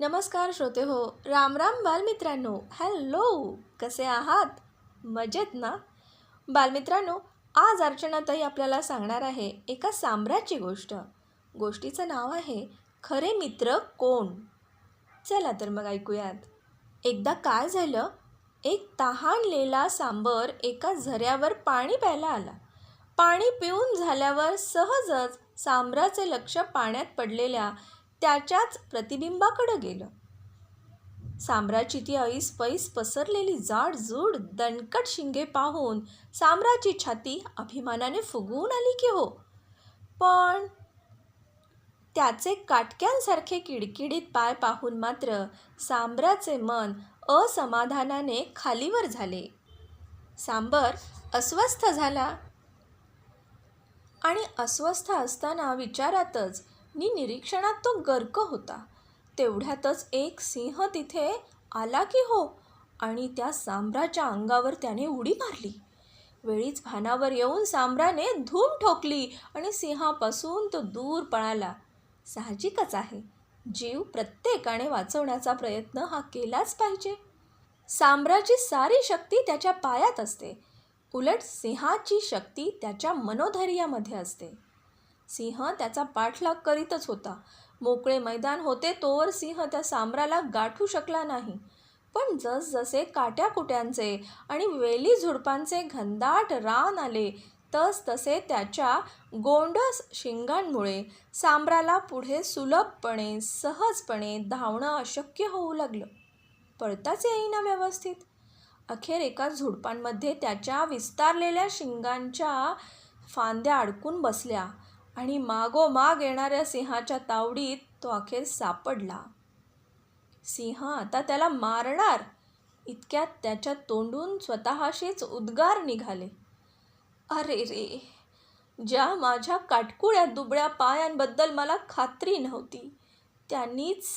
नमस्कार श्रोते हो राम राम बालमित्रांनो. हॅलो कसे आहात? मजेत ना? बालमित्रांनो आज अर्चनाताई आपल्याला सांगणार आहे एका सांबराची गोष्ट. गोष्टीचं नाव आहे खरे मित्र कोण? चला तर मग ऐकूयात. एकदा काय झालं? एक तहानलेला सांबर एका झऱ्यावर पाणी प्यायला आला. पाणी पिऊन झाल्यावर सहजच सांबराचे लक्ष पाण्यात पडलेल्या त्याच्याच प्रतिबिंबाकडं गेलं. सांबराची ती ऐस पैस पसरलेली जाडजूड दणकट शिंगे पाहून साम्राची छाती अभिमानाने फुगवून आली की हो. पण त्याचे काटक्यांसारखे किडकिडीत पाय पाहून मात्र सांबराचे मन असमाधानाने खालीवर झाले. सांबर अस्वस्थ झाला आणि अस्वस्थ असताना विचारातच नि निरीक्षणात तो गर्क होता. तेवढ्यातच एक सिंह तिथे आला की हो आणि त्या सांब्राच्या अंगावर त्याने उडी मारली. वेळीच भानावर येऊन सांबराने धूम ठोकली आणि सिंहापासून तो दूर पळाला. साहजिकच आहे. जीव प्रत्येकाने वाचवण्याचा प्रयत्न हा केलाच पाहिजे. सांब्राची सारी शक्ती त्याच्या पायात असते. उलट सिंहाची शक्ती त्याच्या मनोधैर्यामध्ये असते. सिंह त्याचा पाठलाग करीतच होता. मोकळे मैदान होते तोवर सिंह त्या सांबराला गाठू शकला नाही. पण जसजसे काट्याकुट्यांचे आणि वेली झुडपांचे घनदाट रान आले तस तसे त्याच्या गोंडस शिंगांमुळे सांबराला पुढे सुलभपणे सहजपणे धावणं अशक्य होऊ लागलं. पळताच येईना व्यवस्थित. अखेर एका झुडपांमध्ये त्याच्या विस्तारलेल्या शिंगांच्या फांद्या अडकून बसल्या. आणि मागोमाग येणाऱ्या सिंहाच्या तावडीत तो अखेर सापडला. सिंह आता त्याला मारणार? इतक्यात त्याच्या तोंडून स्वतःशीच उद्गार निघाले. अरे रे ज्या माझ्या काटकुळ्या दुबळ्या पायांबद्दल मला खात्री नव्हती त्यांनीच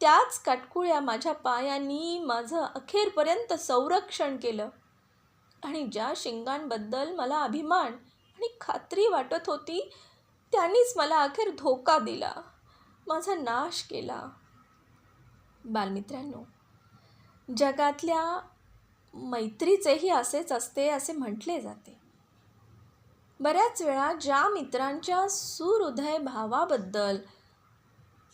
त्याच काटकुळ्या माझ्या पायांनी माझं अखेरपर्यंत संरक्षण केलं. आणि ज्या शिंगांबद्दल मला अभिमान आणि खात्री वाटत होती त्यांनीच मला अखेर धोका दिला. माझा नाश केला. बालमित्रांनो जगातल्या मैत्रीचेही असेच असते असे म्हटले जाते. बऱ्याच वेळा ज्या मित्रांच्या सुहृदय भावाबद्दल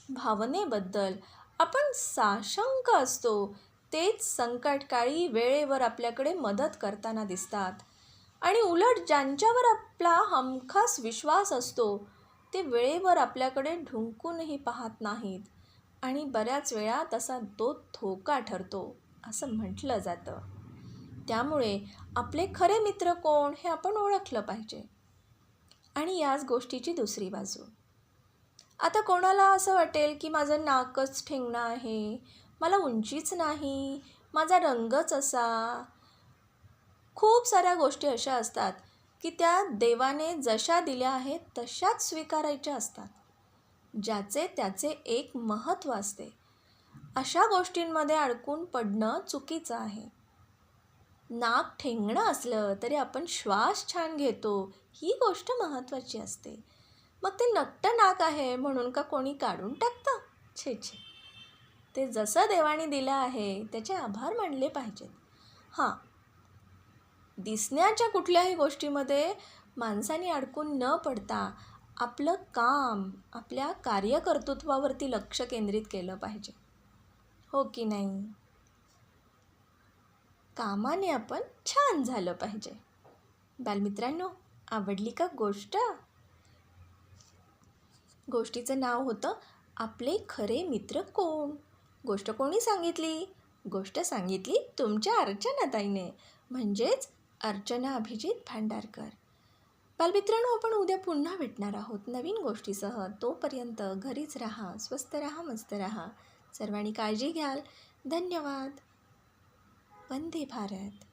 भावनेबद्दल आपण साशंक असतो तेच संकटकाळी वेळेवर आपल्याकडे मदत करताना दिसतात. आणि उलट ज्यांच्यावर आपला हमखास विश्वास असतो ते वेळेवर आपल्याकडे ढुंकूनही पाहत नाहीत आणि बऱ्याच वेळा तसा तो धोका ठरतो असं म्हटलं जातं. त्यामुळे आपले खरे मित्र कोण हे आपण ओळखलं पाहिजे. आणि याच गोष्टीची दुसरी बाजू. आता कोणाला असं वाटेल की माझं नाकच ठेंगणं आहे मला उंचीच नाही माझा रंगच असा खूप साऱ्या गोष्टी अशा असतात की त्या देवाने जशा दिल्या आहेत तशाच स्वीकारायच्या असतात. ज्याचे त्याचे एक महत्त्व असते. अशा गोष्टींमध्ये अडकून पडणं चुकीचं आहे. नाक ठेंगणं असलं तरी आपण श्वास छान घेतो ही गोष्ट महत्त्वाची असते. मग ते नकटं नाक आहे म्हणून का कोणी काढून टाकतं? छे छे. ते जसं देवाने दिलं आहे त्याचे आभार मानले पाहिजेत. हां दिसण्याच्या कुठल्याही गोष्टीमध्ये माणसाने अडकून न पडता आपलं काम आपल्या कार्यकर्तृत्वावरती लक्ष केंद्रित केलं पाहिजे. हो की नाही? कामाने आपण छान झालं पाहिजे. बालमित्रांनो आवडली का गोष्ट? गोष्टीचं नाव होतं आपले खरे मित्र कोण? गोष्ट कोणी सांगितली? गोष्ट सांगितली तुमच्या अर्चनाताईने. म्हणजेच अर्चना अभिजित भांडारकर. बालमित्रांनो आपण उद्या पुन्हा भेटणार आहोत नवीन गोष्टीसह. तोपर्यंत घरीच राहा स्वस्त राहा मस्त राहा. सर्वांनी काळजी घ्याल. धन्यवाद. वंदे भारत.